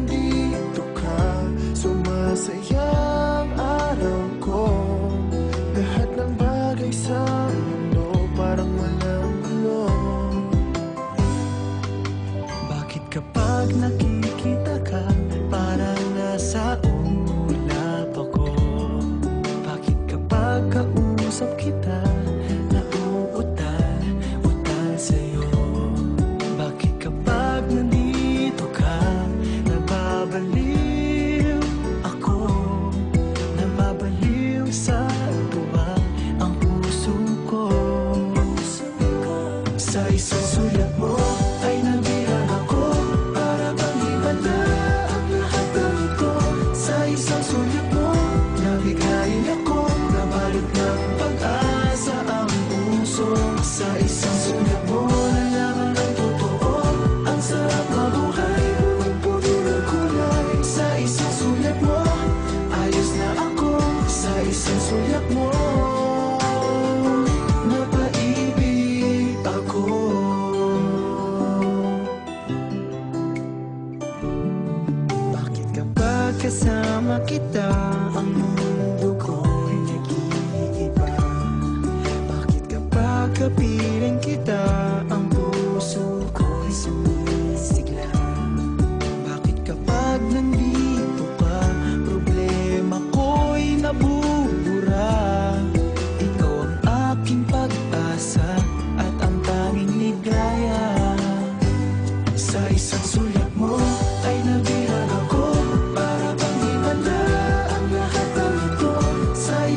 nandito ka Sumasayang araw ko. Lahat ng bagay sa mundo Parang walang gulo Bakit kapag nag kasama kita. Ang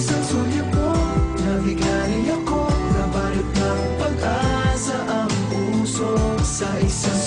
isang sulyap ko Nabigani ako. Nabalot ng pag-asa ang puso Sa isang